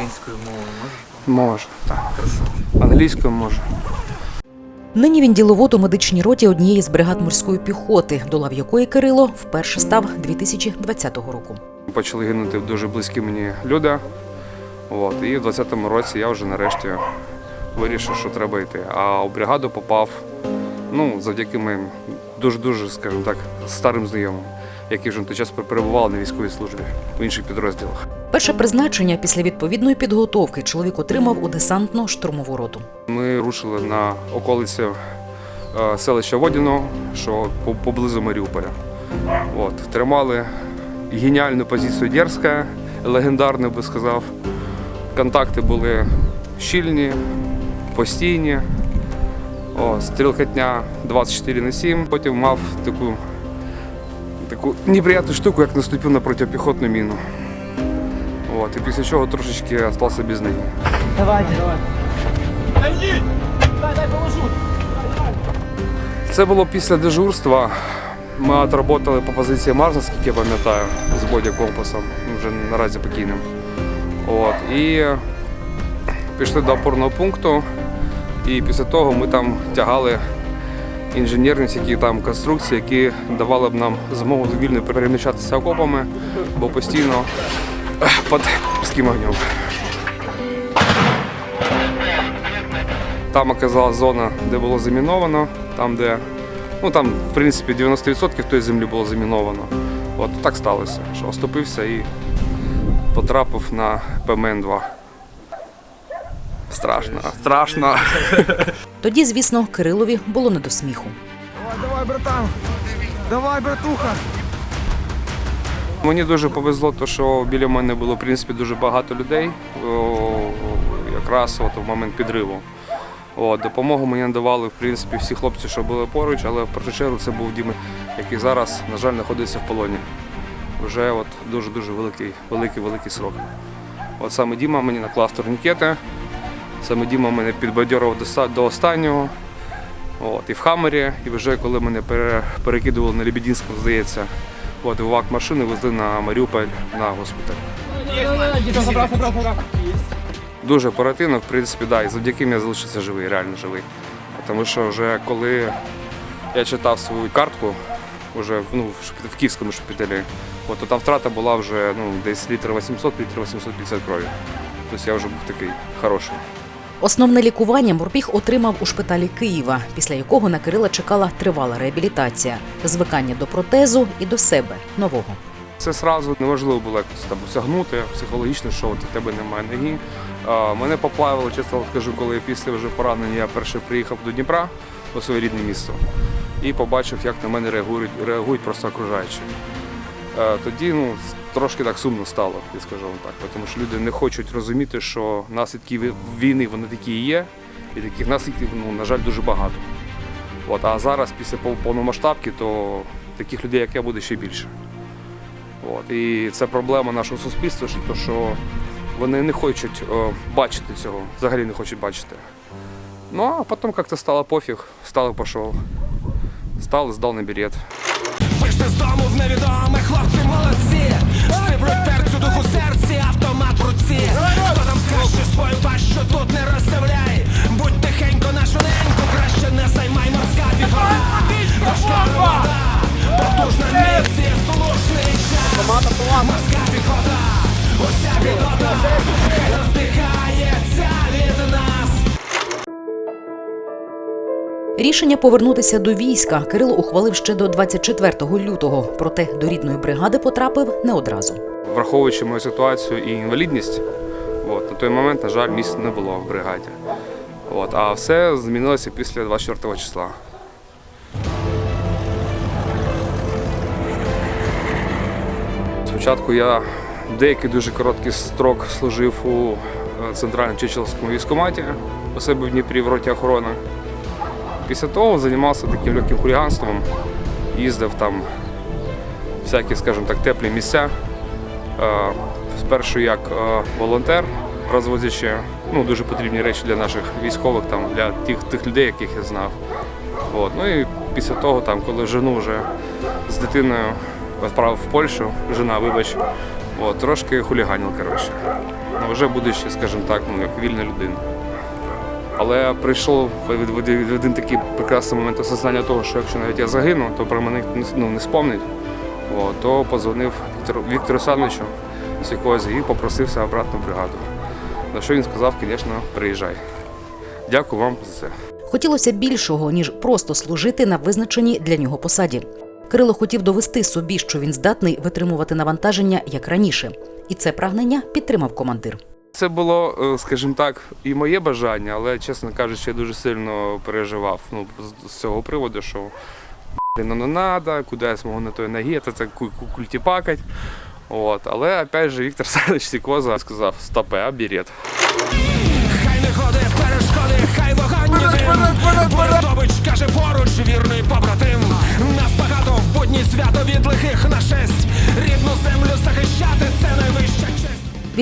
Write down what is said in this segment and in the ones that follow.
Українською мовою можеш? Можу, так. Англійською можу. Нині він діловод у медичній роті однієї з бригад морської піхоти, до лав якої Кирило вперше став 2020 року. Почали гинути дуже близькі мені люди. От, і в 20-му році я вже нарешті вирішив, що треба йти. А у бригаду попав ну, завдяки моїм дуже-дуже, скажімо так, старим знайомим, які вже на той час перебували на військовій службі в інших підрозділах. Перше призначення після відповідної підготовки чоловік отримав у десантно-штурмову роту. Ми рушили на околиці е, селища Водяного, що поблизу Маріуполя. От, тримали геніальну позицію Дерзка, легендарну би сказав. Контакти були щільні, постійні. О, стрілкотня 24 на 7. Потім мав таку, таку неприятну штуку, як наступив на протипіхотну міну. От, і після чого трошечки залишився без ноги. Це було після дежурства. Ми отработали по позиції Марс, наскільки я пам'ятаю, з боді компасом, вже наразі покійним. От. І пішли до опорного пункту. І після того ми там тягали інженерні всякі там конструкції, які давали б нам змогу вільно переміщатися окопами, бо постійно під ***ским огнем. Там оказалась зона, де було заміновано, там, де, ну там, в принципі, 90% тої землі було заміновано. От так сталося, що оступився і потрапив на ПМН-2. Страшно, страшно. Тоді, звісно, Кирилові було не до сміху. Давай, давай, братан! Давай, братуха! Мені дуже повезло, то, що біля мене було в принципі дуже багато людей, якраз от в момент підриву. От, допомогу мені надавали в принципі всі хлопці, що були поруч, але в першу чергу це був Діма, який зараз, на жаль, знаходиться в полоні. Вже дуже-дуже великий, великий, великий срок. От саме Діма мені наклав турнікети, саме Діма мене підбадьорував до, останнього. От, і в Хаммері, і вже коли мене перекидували на Лебединську, здається, ВАК машини везли на Маріуполь на госпіталь. Дуже оперативно, в принципі, да, і завдяки мені залишився живий, реально живий. Тому що вже коли я читав свою картку, вже ну, в в київському шпиталі, от, то там втрата була вже ну, десь літр 800, літр 850 крові. Тобто я вже був такий хороший. Основне лікування морпіг отримав у шпиталі Києва, після якого на Кирила чекала тривала реабілітація, звикання до протезу і до себе нового. Це сразу неможливо було якось там осягнути психологічно, що от у тебе немає ноги. Мене поплавило, чесно скажу, коли після вже поранення я перше приїхав до Дніпра, у своє рідне місто, і побачив, як на мене реагують, реагують просто окружаючі. Е, Тоді ну, трошки так сумно стало, я скажу вам так, тому що люди не хочуть розуміти, що наслідки війни вони такі і є, і таких наслідків, ну, на жаль, дуже багато. От, а зараз, після повномасштабки, то таких людей, як я, буде ще більше. От. І це проблема нашого суспільства, що, що вони не хочуть о, бачити цього, взагалі не хочуть бачити. Ну а потім як-то стало пофіг, стало пішов. Став, здав на берет. Вийшли з дому в невідоме, хлопці молодці. Сибруть перцю духу серці, автомат в руці. Хто там скаже свою пащу, тут не розставляй Рішення повернутися до війська Кирило ухвалив ще до 24 лютого, проте до рідної бригади потрапив не одразу. Враховуючи мою ситуацію і інвалідність, от, на той момент, на жаль, місця не було в бригаді. От, а все змінилося після 24 числа. Спочатку я деякий дуже короткий строк служив у е, центральному Чечелському військкоматі у себе в Дніпрі в роті охорони. Після того займався таким легким хуліганством, їздив там всякі, скажімо так, теплі місця. Е, Спершу як е, волонтер, розвозячи ну, дуже потрібні речі для наших військових, там, для тих, тих людей, яких я знав. От. Ну і після того, там, коли жену вже з дитиною відправив в Польщу, жена, вибач, От, трошки хуліганів, коротше. Ну, вже будучи, скажімо так, ну, як вільна людина. Але прийшов один такий прекрасний момент осознання того, що якщо навіть я загину, то про мене ну, не спомнять. От, то позвонив Віктору, Віктору Саничу з якогось і попросився обратно в бригаду. На що він сказав, звісно, приїжджай. Дякую вам за це. Хотілося більшого, ніж просто служити на визначеній для нього посаді. Кирило хотів довести собі, що він здатний витримувати навантаження як раніше, і це прагнення підтримав командир. Це було, е, скажімо так, і моє бажання, але, чесно кажучи, я дуже сильно переживав ну, з- цього приводу, що на ну не треба, куди я змогу на той ногі, це, це ку- ку- культіпакать. От. Але опять же Віктор Савич Сікоза сказав, стопе, а берет.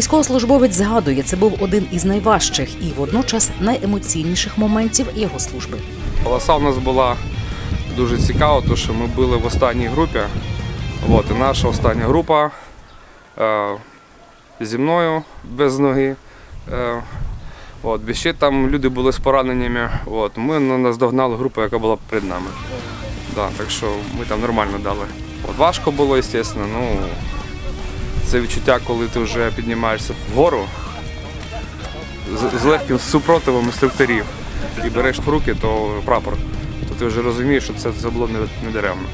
Військовослужбовець згадує, це був один із найважчих і водночас найемоційніших моментів його служби. Полоса у нас була дуже цікава, тому що ми були в останній групі. От, і наша остання група е, зі мною без ноги. Е, от, ще там люди були з пораненнями. От, ми на- наздогнали групу, яка була перед нами. Да, так що ми там нормально дали. От, важко було, звісно. Ну, це відчуття, коли ти вже піднімаєшся вгору з, з легким супротивом інструкторів і береш в руки, то прапор, то ти вже розумієш, що це, це було не, даремно.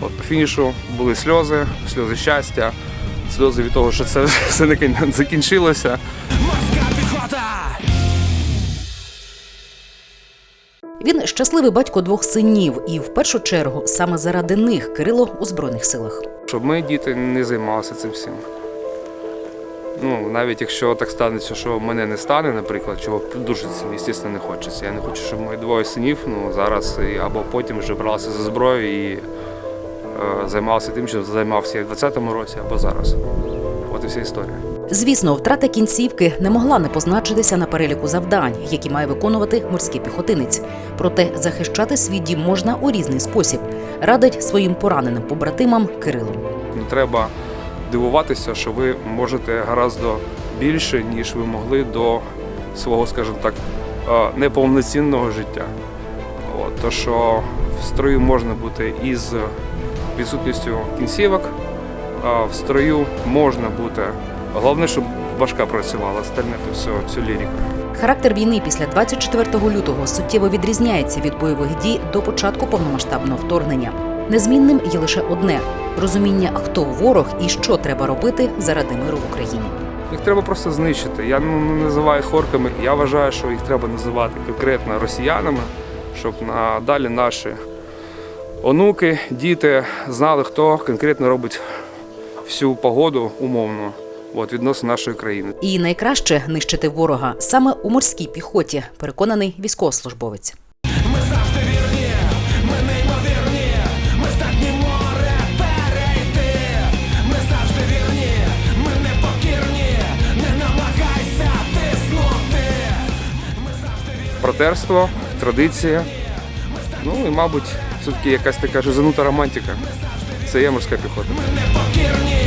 От по фінішу були сльози, сльози щастя, сльози від того, що це все не закінчилося. Він щасливий батько двох синів, і в першу чергу саме заради них Кирило у збройних силах. Щоб ми, діти, не займалися цим всім. Ну, навіть якщо так станеться, що мене не стане, наприклад, чого дуже звісно, не хочеться. Я не хочу, щоб мої двоє синів ну, зараз або потім вже бралися за зброю і е, займалися тим, чим займався в 20-му році, або зараз. От і вся історія. Звісно, втрата кінцівки не могла не позначитися на переліку завдань, які має виконувати морський піхотинець. Проте захищати свій дім можна у різний спосіб, радить своїм пораненим побратимам Кирило. Не треба дивуватися, що ви можете гораздо більше, ніж ви могли до свого, скажімо так, неповноцінного життя. От, то, що в строю можна бути із відсутністю кінцівок, в строю можна бути. Головне, щоб башка працювала, остальне то все, все лірика. Характер війни після 24 лютого суттєво відрізняється від бойових дій до початку повномасштабного вторгнення. Незмінним є лише одне розуміння, хто ворог і що треба робити заради миру в Україні. Їх треба просто знищити. Я ну, не називаю їх орками. Я вважаю, що їх треба називати конкретно росіянами, щоб надалі наші онуки, діти знали, хто конкретно робить всю погоду умовно от, відносно нашої країни. І найкраще нищити ворога саме у морській піхоті, переконаний військовослужбовець. Ми завжди вірні, ми неймовірні Ми здатні море перейти Ми завжди вірні, ми непокірні Не намагайся тиснути Ми завжди вірні Братерство, традиція. Ну і, мабуть, все-таки якась така жизанута романтика. Це є морська піхота. Ми непокірні,